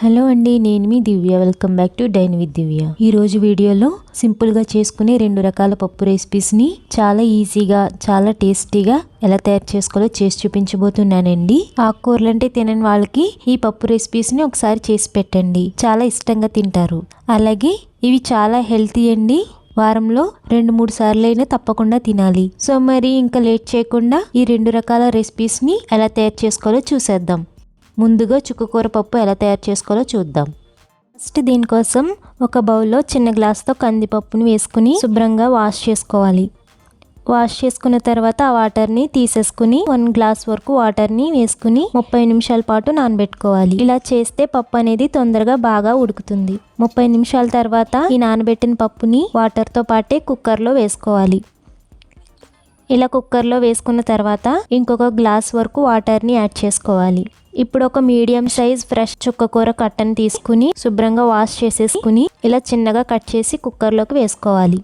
Hello అండి నేను మీ Divya. Welcome back to dine with Divya ఈ రోజు వీడియోలో సింపుల్గా చేసుకునే రెండు రకాల పప్పు రెసిపీస్ని చాలా ఈజీగా చాలా టేస్టీగా ఎలా తయారు చేసుకోవాలో చేసి చూపించబోతున్నానండి. ఆకుకూరలు అంటే తినని వాళ్ళకి ఈ పప్పు రెసిపీస్ని ఒకసారి చేసి పెట్టండి. చాలా ఇష్టంగా తింటారు. అలాగే ఇవి చాలా హెల్తీ అండి. వారంలో రెండు మూడు సార్లు అయినా తప్పకుండా తినాలి. సో మరి ఇంకా లేట్ చేయకుండా ఈ రెండు రకాల రెసిపీస్ని ఎలా తయారు చేసుకోవాలో చూసేద్దాం. ముందుగా చుక్కకూర పప్పు ఎలా తయారు చేసుకోవాలో చూద్దాం. ఫస్ట్ దీనికోసం ఒక బౌల్లో చిన్న గ్లాస్తో కందిపప్పుని వేసుకుని శుభ్రంగా వాష్ చేసుకోవాలి. వాష్ చేసుకున్న తర్వాత ఆ వాటర్ని తీసేసుకుని వన్ గ్లాస్ వరకు వాటర్ని వేసుకుని ముప్పై నిమిషాల పాటు నానబెట్టుకోవాలి. ఇలా చేస్తే పప్పు అనేది తొందరగా బాగా ఉడుకుతుంది. ముప్పై నిమిషాల తర్వాత ఈ నానబెట్టిన పప్పుని వాటర్తో పాటే కుక్కర్లో వేసుకోవాలి. ఇలా కుక్కర్లో వేసుకున్న తర్వాత ఇంకొక గ్లాస్ వరకు వాటర్ని యాడ్ చేసుకోవాలి. ఇప్పుడు ఒక మీడియం సైజ్ ఫ్రెష్ చుక్కకూర కట్టను తీసుకుని శుభ్రంగా వాష్ చేసేసుకుని ఇలా చిన్నగా కట్ చేసి కుక్కర్లోకి వేసుకోవాలి.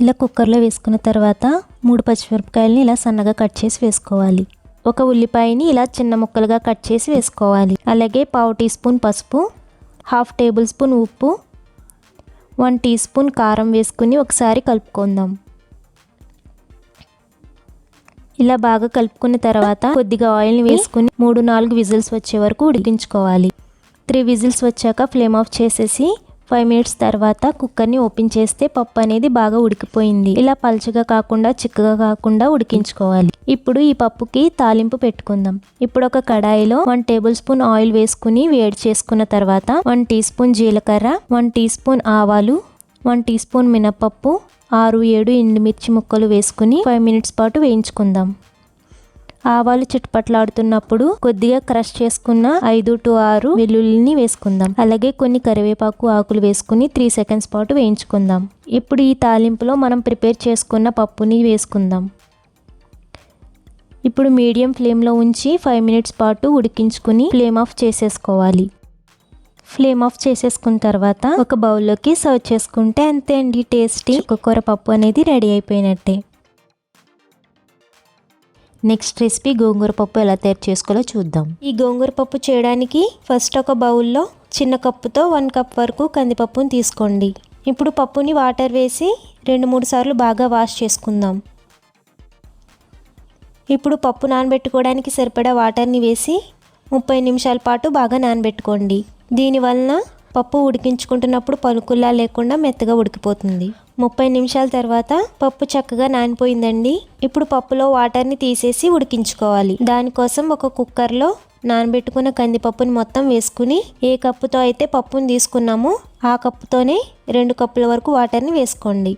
ఇలా కుక్కర్లో వేసుకున్న తర్వాత మూడు పచ్చిమిరపకాయలని ఇలా సన్నగా కట్ చేసి వేసుకోవాలి. ఒక ఉల్లిపాయని ఇలా చిన్న ముక్కలుగా కట్ చేసి వేసుకోవాలి. అలాగే పావు టీ స్పూన్ పసుపు హాఫ్ టేబుల్ స్పూన్ ఉప్పు వన్ టీ స్పూన్ కారం వేసుకుని ఒకసారి కలుపుకుందాం. ఇలా బాగా కలుపుకున్న తర్వాత కొద్దిగా ఆయిల్ని వేసుకుని మూడు నాలుగు విజిల్స్ వచ్చే వరకు ఉడికించుకోవాలి. త్రీ విజిల్స్ వచ్చాక ఫ్లేమ్ ఆఫ్ చేసేసి ఫైవ్ మినిట్స్ తర్వాత కుక్కర్ని ఓపెన్ చేస్తే పప్పు అనేది బాగా ఉడికిపోయింది. ఇలా పల్చగా కాకుండా చిక్కగా కాకుండా ఉడికించుకోవాలి. ఇప్పుడు ఈ పప్పుకి తాలింపు పెట్టుకుందాం. ఇప్పుడు ఒక కడాయిలో వన్ టేబుల్ స్పూన్ ఆయిల్ వేసుకుని వేడి చేసుకున్న తర్వాత వన్ టీ స్పూన్ జీలకర్ర వన్ టీ స్పూన్ ఆవాలు వన్ టీ స్పూన్ మినపప్పు ఆరు ఏడు ఎండుమిర్చి ముక్కలు వేసుకుని ఫైవ్ మినిట్స్ పాటు వేయించుకుందాం. ఆవాలు చిట్పట్లాడుతున్నప్పుడు కొద్దిగా క్రష్ చేసుకున్న ఐదు టు ఆరు వెల్లుల్లిని వేసుకుందాం. అలాగే కొన్ని కరివేపాకు ఆకులు వేసుకుని త్రీ సెకండ్స్ పాటు వేయించుకుందాం. ఇప్పుడు ఈ తాలింపులో మనం ప్రిపేర్ చేసుకున్న పప్పుని వేసుకుందాం. ఇప్పుడు మీడియం ఫ్లేమ్లో ఉంచి ఫైవ్ మినిట్స్ పాటు ఉడికించుకుని ఫ్లేమ్ ఆఫ్ చేసేసుకోవాలి. ఫ్లేమ్ ఆఫ్ చేసేసుకున్న తర్వాత ఒక బౌల్లోకి సర్వ్ చేసుకుంటే అంతే అండి టేస్టీ. చుక్కకూర పప్పు అనేది రెడీ అయిపోయినట్టే. నెక్స్ట్ రెసిపీ గోంగూర పప్పు ఎలా తయారు చేసుకోవాలో చూద్దాం. ఈ గోంగూర పప్పు చేయడానికి ఫస్ట్ ఒక బౌల్లో చిన్న కప్పుతో వన్ కప్ వరకు కందిపప్పుని తీసుకోండి. ఇప్పుడు పప్పుని వాటర్ వేసి రెండు మూడు సార్లు బాగా వాష్ చేసుకుందాం. ఇప్పుడు పప్పు నానబెట్టుకోవడానికి సరిపడా వాటర్ని వేసి ముప్పై నిమిషాల పాటు బాగా నానబెట్టుకోండి. దీనివలన పప్పు ఉడికించుకుంటున్నప్పుడు పలుకుల్లా లేకుండా మెత్తగా ఉడికిపోతుంది. ముప్పై నిమిషాల తర్వాత పప్పు చక్కగా నానిపోయిందండి. ఇప్పుడు పప్పులో వాటర్ని తీసేసి ఉడికించుకోవాలి. దానికోసం ఒక కుక్కర్లో నానబెట్టుకున్న కందిపప్పుని మొత్తం వేసుకుని ఏ కప్పుతో అయితే పప్పుని తీసుకున్నామో ఆ కప్పుతోనే రెండు కప్పుల వరకు వాటర్ని వేసుకోండి.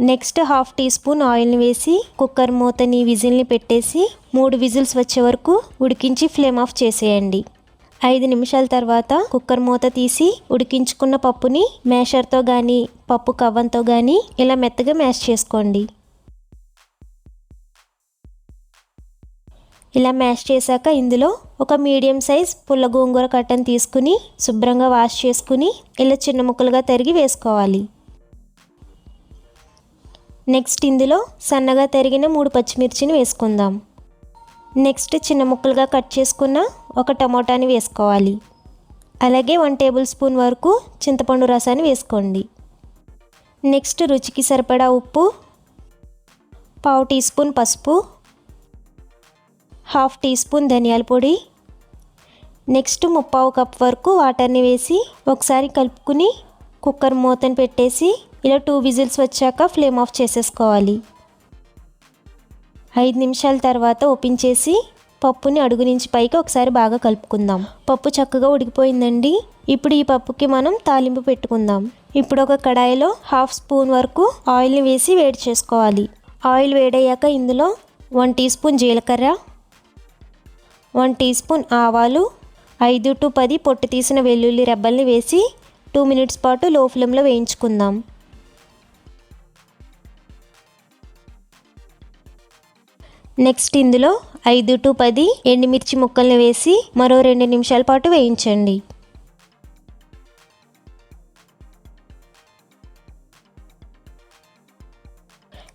నెక్స్ట్ హాఫ్ టీ స్పూన్ ఆయిల్ని వేసి కుక్కర్ మూతని విజిల్ని పెట్టేసి మూడు విజిల్స్ వచ్చే వరకు ఉడికించి ఫ్లేమ్ ఆఫ్ చేసేయండి. ఐదు నిమిషాల తర్వాత కుక్కర్ మూత తీసి ఉడికించుకున్న పప్పుని మేషర్తో కానీ పప్పు కవ్వంతో కానీ ఇలా మెత్తగా మ్యాష్ చేసుకోండి. ఇలా మ్యాష్ చేశాక ఇందులో ఒక మీడియం సైజ్ పుల్ల గోంగూర కట్టను తీసుకుని శుభ్రంగా వాష్ చేసుకుని ఇలా చిన్న ముక్కలుగా తరిగి వేసుకోవాలి. నెక్స్ట్ ఇందులో సన్నగా తరిగిన మూడు పచ్చిమిర్చిని వేసుకుందాం. నెక్స్ట్ చిన్న ముక్కలుగా కట్ చేసుకున్న ఒక టమోటాని వేసుకోవాలి. అలాగే వన్ టేబుల్ స్పూన్ వరకు చింతపండు రసాన్ని వేసుకోండి. నెక్స్ట్ రుచికి సరిపడా ఉప్పు పావు టీ స్పూన్ పసుపు హాఫ్ టీ స్పూన్ ధనియాల పొడి నెక్స్ట్ ముప్పావు కప్ వరకు వాటర్ని వేసి ఒకసారి కలుపుకుని కుక్కర్ మూతను పెట్టేసి ఇలా టూ విజిల్స్ వచ్చాక ఫ్లేమ్ ఆఫ్ చేసేసుకోవాలి. ఐదు నిమిషాల తర్వాత ఓపెన్ చేసి పప్పుని అడుగు నుంచి పైకి ఒకసారి బాగా కలుపుకుందాం. పప్పు చక్కగా ఉడికిపోయిందండి. ఇప్పుడు ఈ పప్పుకి మనం తాలింపు పెట్టుకుందాం. ఇప్పుడు ఒక కడాయిలో హాఫ్ స్పూన్ వరకు ఆయిల్ని వేసి వేడి చేసుకోవాలి. ఆయిల్ వేడయ్యాక ఇందులో వన్ టీ స్పూన్ జీలకర్ర వన్ టీ స్పూన్ ఆవాలు ఐదు టు పది పొట్టు తీసిన వెల్లుల్లి రెబ్బల్ని వేసి టూ మినిట్స్ పాటు లో ఫ్లేమ్లో వేయించుకుందాం. నెక్స్ట్ ఇందులో ఐదు టు పది ఎండుమిర్చి ముక్కల్ని వేసి మరో రెండు నిమిషాల పాటు వేయించండి.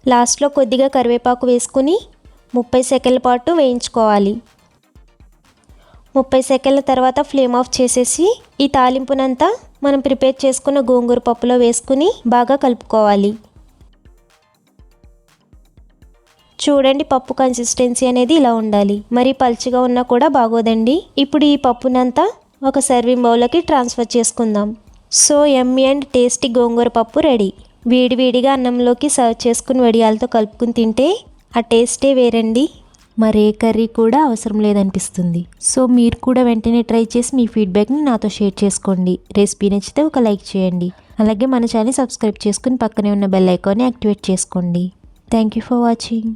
లాస్ట్లో కొద్దిగా కరివేపాకు వేసుకుని ముప్పై సెకండ్ల పాటు వేయించుకోవాలి. ముప్పై సెకండ్ల తర్వాత ఫ్లేమ్ ఆఫ్ చేసేసి ఈ తాలింపునంతా మనం ప్రిపేర్ చేసుకున్న గోంగూర పప్పులో వేసుకుని బాగా కలుపుకోవాలి. చూడండి పప్పు కన్సిస్టెన్సీ అనేది ఇలా ఉండాలి. మరి పల్చగా ఉన్నా కూడా బాగోదండి. ఇప్పుడు ఈ పప్పునంతా ఒక సర్వింగ్ బౌల్లోకి ట్రాన్స్ఫర్ చేసుకుందాం. So yummy and tasty gongura పప్పు రెడీ వేడివేడిగా అన్నంలోకి సర్వ్ చేసుకుని వడియాలతో కలుపుకుని తింటే ఆ టేస్టే వేరండి. మరే కర్రీ కూడా అవసరం లేదనిపిస్తుంది. సో మీరు కూడా వెంటనే ట్రై చేసి మీ ఫీడ్బ్యాక్ని నాతో షేర్ చేసుకోండి. రెసిపీ నచ్చితే ఒక లైక్ చేయండి. అలాగే మన ఛానల్ సబ్స్క్రైబ్ చేసుకుని పక్కనే ఉన్న బెల్ ఐకాన్ని యాక్టివేట్ చేసుకోండి. Thank you for watching